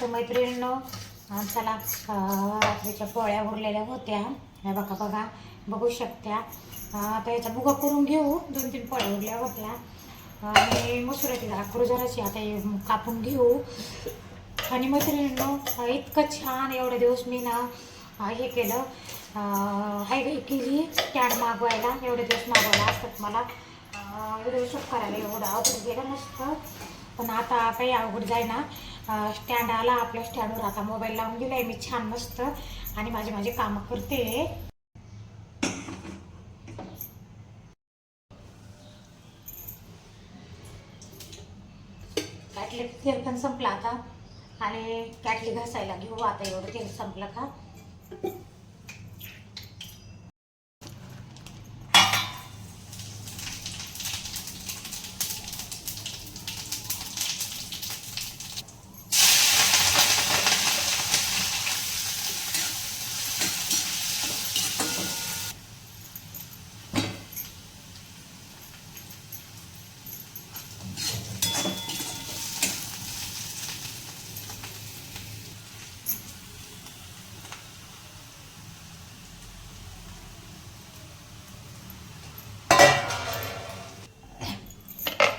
तर मैत्रिणीनं चला रात्रीच्या पोळ्या उरलेल्या होत्या. हे बघा बघा बघू शकत्या आता याचा बुगा करून घेऊ. दोन तीन पोळ्या उरल्या होत्या. आणि मसुराची डाळ जराशी आता हे कापून घेऊ. आणि मैत्रिणींनो इतकं छान एवढे दिवस मी ना हे केलं. हाय केली. स्टँड मागवायला. एवढे दिवस मागवायला असतात मला. एवढे दिवस करायला एवढं अवघड गेलं नसतं. पण आता काही अवघड जाईना स्टँड आला आपल्या स्टँडवर आता मोबाईल लावून दिलाय. मी छान मस्त आणि माझे माझे कामं करते. कॅटली तेल पण संपला आता. आणि कॅटली घासायला घेऊ. आता एवढं तेल संपलं का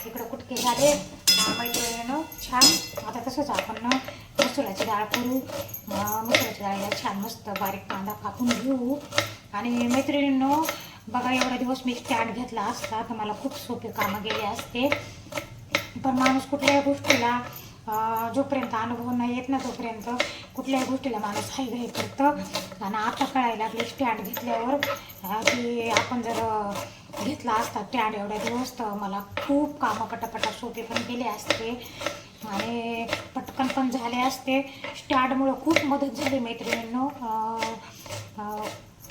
इकडं कुटके झाले. मैत्रिणीनं छान. आता तसंच आपण मसुराची डाळ करू. मसुराची डाळीला छान मस्त बारीक कांदा कापून घेऊ. आणि मैत्रिणींनो बघा एवढा दिवस मी स्टँड घेतला असता तर मला खूप सोपे कामं गेले असते. पण माणूस कुठल्याही गोष्टीला जोपर्यंत अनुभव नाही येत ना तोपर्यंत कुठल्याही गोष्टीला माणूस हाई घाई करतं. आणि आता कळायला लागली स्टँड घेतल्यावर की आपण जर घेतला असता स्टँड एवढ्या दिवस तर मला खूप कामं पटापटा सोपे पण केले असते. आणि पटकन पण झाले असते. स्टँडमुळं खूप मदत झाली मैत्रिणींनो.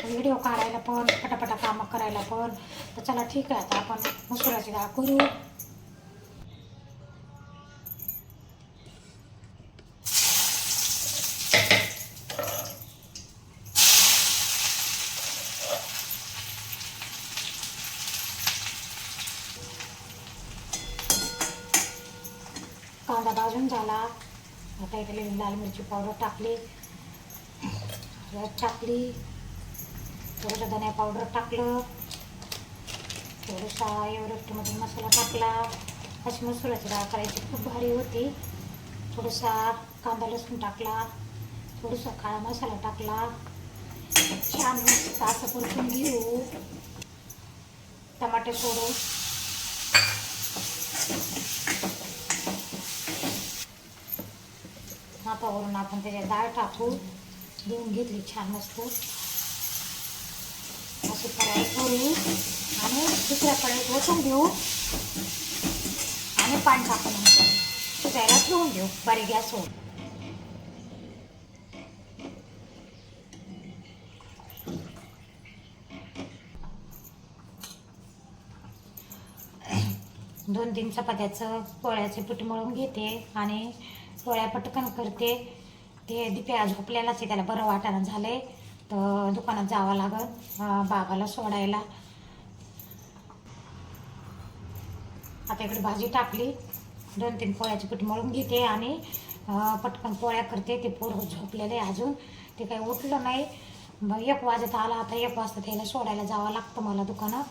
व्हिडिओ काढायला पण पटापटा कामं करायला पण. तर चला ठीक आहे आता आपण मसुराची डाळ करू. भाजून झाला. आता इकडे लाल मिरची पावडर टाकली. हळद टाकली. थोडंसं धन्या पावडर टाकलं. थोडंसा एव्हरेस्टमध्ये मसाला टाकला. अशी मसुराची डाळ करायची. खूप भारी होती. थोडंसा कांदा लसूण टाकला. थोडंसं काळा मसाला टाकला. छान मस्त असं परतून घेऊ. टमाटे सोडू हातावरून आपण त्याच्यात डाळ टाकू. देऊन घेतली छान मस्त अशी कढाई करू आणि दुसऱ्या कढईत ओतून देऊ आणि पाणी टाकून शिजायला ठेवून देऊ. बरे गॅसवर दोन तीन चपात्याचं पोळ्याचे पीठ मळून घेते. आणि पोळ्या पटकन करते. ते दिप्या झोपलेलाच आहे त्याला बरं वाटाणं झालंय. तर दुकानात जावं लागल बाबाला सोडायला. आता इकडे भाजी टाकली. दोन तीन पोळ्याचे पीठ मळून घेते आणि पटकन पोळ्या करते. ते पोर झोपलेले आहे अजून. ते काही उठलं नाही. मग एक वाजत आला आता एक वाजता त्याला सोडायला जावं लागतं मला दुकानात.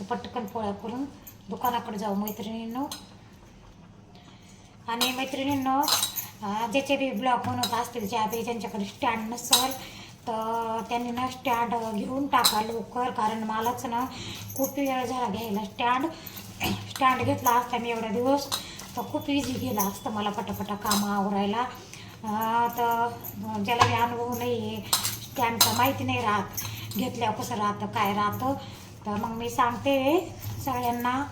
तर पटकन पोळ्या करून दुकानाकडे जाऊ मैत्रिणींनो. आणि मैत्रिणींनो ज्याचे बी ब्लॉक बनवत असतील ज्या बी ज्यांच्याकडे स्टँड नसेल तर त्यांनी ना स्टँड घेऊन टाका लवकर. कारण मलाच ना खूप वेळ झाला घ्यायला स्टँड स्टँड घेतला असता मी एवढा दिवस. तर खूप इझी गेला असतं मला पटापटा कामं आवरायला. तर ज्याला मी अनुभव नाही आहे स्टँडचा माहिती नाही राहत. घेतल्यावर कसं राहतं काय राहतं? तर मग मी सांगते सगळ्यांना.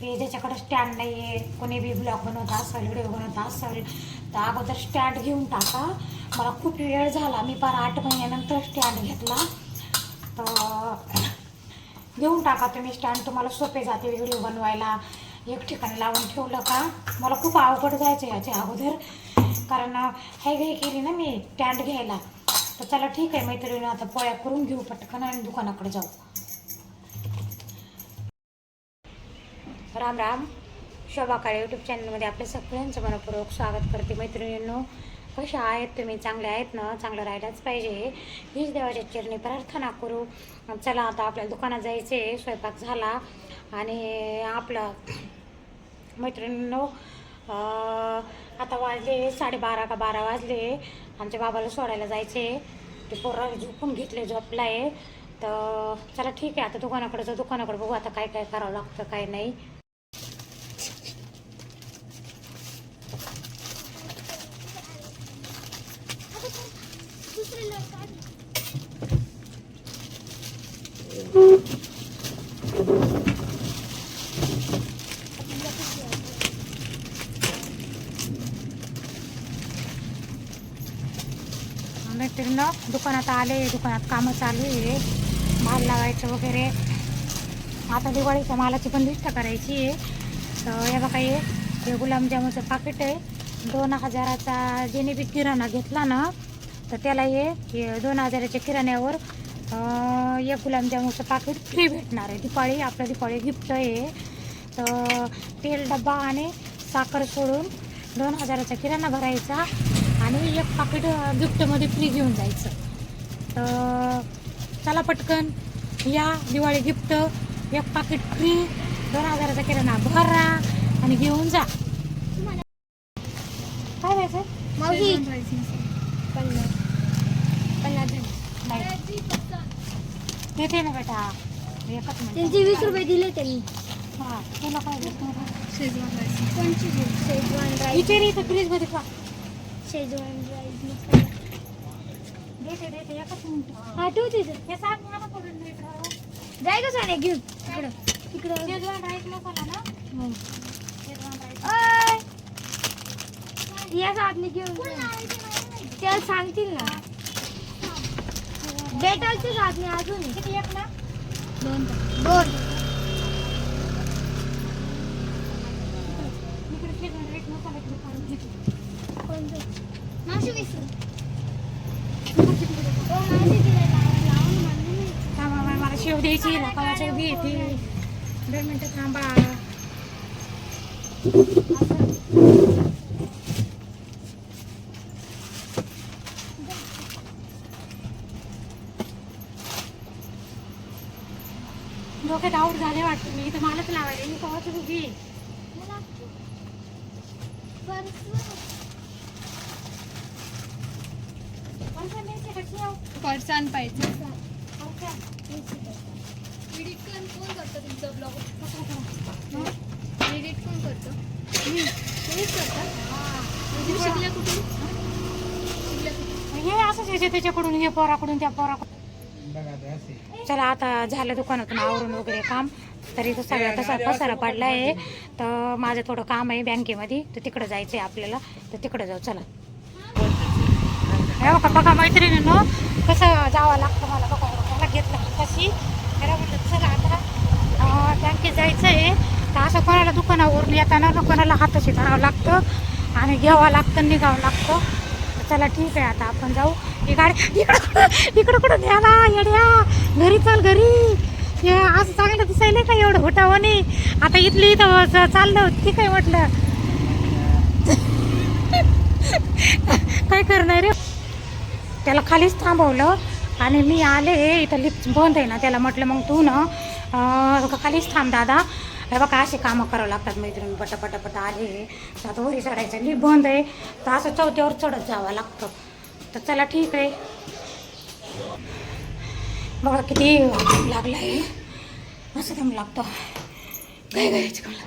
की ज्याच्याकडे स्टँड नाही आहे कोणी बी ब्लॉग बनवत असेल व्हिडिओ बनवत असेल तर अगोदर स्टँड घेऊन टाका. मला खूप वेळ झाला मी पार आठ महिन्यानंतर स्टँड घेतला. तर घेऊन टाका तुम्ही स्टँड तुम्हाला सोपे जाते व्हिडिओ बनवायला. एक ठिकाणी लावून ठेवलं का? मला खूप अवघड जायचं याच्या अगोदर. कारण हे घे केली ना मी स्टँड घ्यायला. तर चला ठीक आहे मैत्रिणी आता पोळ्या करून घेऊ पटकन आणि दुकानाकडे जाऊ. राम राम. शोभा काळे यूट्यूब चॅनलमध्ये आपल्या सगळ्यांचं मनपूर्वक स्वागत करते. मैत्रिणींनो कशा आहेत तुम्ही? चांगले आहेत ना? चांगलं राहिलाच पाहिजे. हीच देवाच्या चरणी प्रार्थना करू. चला आता आपल्याला दुकानात जायचे स्वयंपाक झाला. आणि आपलं मैत्रिणींनो आता वाजले साडेबारा का बारा वाजले. आमच्या बाबाला सोडायला जायचे ते पोरं झोपून घेतले झोपलाय. तर चला ठीक आहे. आता दुकानाकडे जाऊ. दुकानाकडे बघू आता काय काय करावं लागतं काय नाही. मैत्रिणीनं दुकानात आले दुकानात कामं चालू आहे. माल लावायचं वगैरे. आता दिवाळीच्या मालाची पण लिस्ट करायची आहे. तर हे बघा हे हे गुलाबजामुनचं पाकिट आहे. दोन हजाराचा जेणे बी किराणा घेतला ना तर त्याला हे दोन हजाराच्या किराण्यावर एक गुलाबजामुनचं पाकिट फ्री भेटणार आहे. दिपाळी आपलं दिपाळी गिफ्ट आहे. तर तेल डब्बा आणि साखर सोडून दोन हजाराचा किराणा भरायचा आणि एक पाकिट गिफ्टमध्ये फ्री घेऊन जायचं. तर चला पटकन या दिवाळी गिफ्ट एक पाकिट फ्री दोन हजाराचा किराणा भरा आणि घेऊन जा. काय द्यायचं मावशी पन्नास पन्नास झाले. नाही देते ना बेटा. एकच त्यांचे वीस रुपये दिले त्यांनी. हां तुला काय देतो कोणची शेजवान राईस. विचार इथं फ्रीजमध्ये का शेजवान राईस मसाला देते देते. एकच मिनिट. ठेव तिथं हे सांग मला पडून नाही का? जाय का साने घेऊन. तिकडं तिकडं शेजवान राईस मसाला ना. Schezwan rice. ओय! या साधने घेऊन. त्याला सांगतील ना. डेटॉलचे साधने अजून. किती एक ना दोन दोन इकडे शेजवान राईस मसाला इकडे काढून घेते. मावशी वीस ओ मावशी तिला लाव- लावून म्हणून नाही. थांबा बाई, मला शेव द्यायची ना कवाच्या बी येते दोन मिनिटं थांबा डोक्यात आऊट झाले वाटतं मी इथं मलाच लावायला मी कवाची उभी आहे. मला पर्स कोणतं द्यायचं का शेव? फरसाण पाहिजे? एडिट कोण कोण करतं तुमचं ब्लॉग कसं करायचं? एडिट कोण करतं मी. तुम्हीच करता तुम्ही शिकल्या कुठून शिकल्या कुठून हे असंच याचे त्याच्याकडून हे पोराकडून त्या पोराकडून चला आता झालं दुकानातून आवरून वगैरे काम. तरी तो सगळा तसा पसारा पडला आहे तर माझं थोडं काम आहे बँकेमध्ये. तर तिकडं जायचं आहे आपल्याला. तर तिकडं जाऊ चला. हे बघा बघा मैत्रिणीनं कसं जावं लागतं मला बघा मला घेतलं कशी. मला म्हटलं चला आता बँकेत जायचं आहे तर असं कोणाला दुकानावरून येताना ना कोणाला हाताशी धरावं लागतं आणि घ्यावं लागतं निघावं लागतं. चला ठीक आहे आता आपण जाऊ. ही गाडी इकडं कुठं इकडं कुठं? न्याला येड्या घरी चल घरी. हे असं चांगलं दिसायला का एवढं होटावाने आता इथली इथं चाललं ठीक आहे म्हटलं. काय करणार रे? त्याला खालीच थांबवलं आणि मी आले इथं लिफ्ट बंद आहे ना त्याला म्हटलं मग तू ना खालीच थांब दादा. हे बघा असे कामं करावं लागतात मैत्रिणी पटा पट आले तर आता वरी चढायचं लिफ्ट बंद आहे. तर असं चौथ्यावर चढत जावं लागतं. तर चला ठीक आहे. बघा किती लागलं आहे असं दम लागतं. काय गायचं मला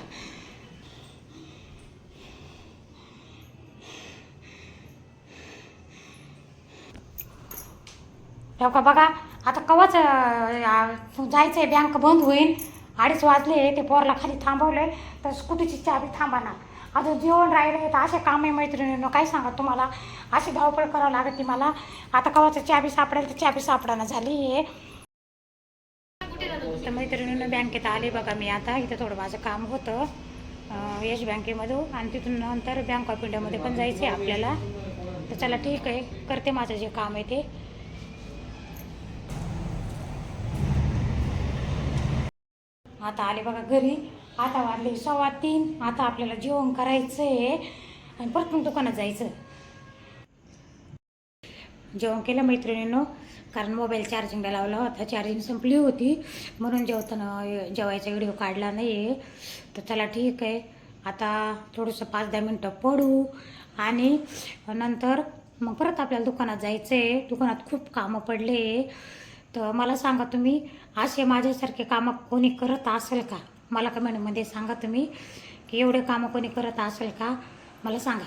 हो का बघा. आता कवाच जायचं आहे बँक बंद होईल. अडीच वाजले ते पोरला खाली थांबवलंय तर स्कूटीची चाबी थांबा ना. अजून जेवण राहिले तर असे काम आहे मैत्रिणीनं काय सांगा तुम्हाला? अशी धावपळ करावं लागत ती मला. आता कवाचं चाबी सापडेल तर चाबी सापडाना झाली आहे. तर मैत्रिणीनं बँकेत आले बघा मी आता. इथं थोडं माझं काम होतं. अं, यश बँकेमधून आणि तिथून नंतर बँक ऑफ इंडियामध्ये पण जायचं आहे आपल्याला. तर चला ठीक आहे करते माझं जे काम आहे ते. आता आले बघा घरी. आता वाजले सव्वा तीन. आता आपल्याला जेवण करायचं आहे आणि परत मग दुकानात जायचं. जेवण केलं मैत्रिणीनं कारण मोबाईल चार्जिंगला लावला होता. चार्जिंग संपली होती. म्हणून जेवताना जेवायचा व्हिडिओ काढला नाही आहे तर चला ठीक आहे. आता थोडंसं पाच दहा मिनटं पडू. आणि नंतर मग परत आपल्याला दुकानात जायचं आहे दुकानात खूप कामं पडले. तर मला सांगा तुम्ही असे माझ्यासारखे कामं कोणी करत असेल का? मला कमेंटमध्ये सांगा तुम्ही की एवढे कामं कोणी करत असेल का? मला सांगा.